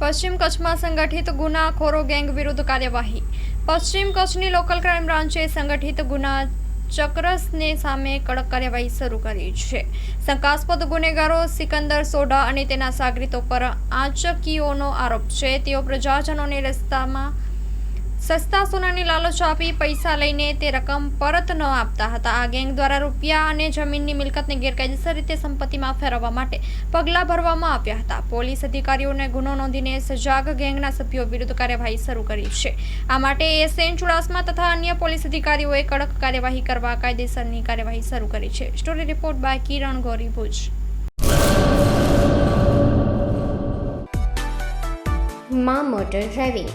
પશ્ચિમ કચ્છમાં સંગઠિત ગુનાખોરો ગેંગ વિરુદ્ધ કાર્યવાહી. પશ્ચિમ કચ્છની લોકલ ક્રાઇમ બ્રાન્ચે સંગઠિત ગુના ચક્રસને સામે કડક કાર્યવાહી શરૂ કરી છે. શંકાસ્પદ ગુનેગારો સિકંદર સોઢા અને તેના સાગરીતો પર આંચકીઓનો આરોપ છે. તેઓ પ્રજાજનોને રસ્તામાં સસ્તા સોનાની લાલચ આપી પૈસા લઈને તે રકમ પરત ન આપતા હતા. આ ગેંગ દ્વારા રૂપિયા અને જમીનની મિલકતને ગેરકાયદેસર રીતે સંપત્તિમાં ફેરવવા માટે પગલાં ભરવામાં આવ્યા હતા. પોલીસ અધિકારીઓને ગુનો નોંધીને સજાગ ગેંગના સભ્યો વિરુદ્ધ કાર્યવાહી શરૂ કરી છે. આ માટે એસએન ચુડાસમા તથા અન્ય પોલીસ અધિકારીઓએ કડક કાર્યવાહી કરવા કાયદેસરની કાર્યવાહી શરૂ કરી છે. સ્ટોરી રિપોર્ટ બાય કિરણ ગોરી ભુજ. મા motor driving.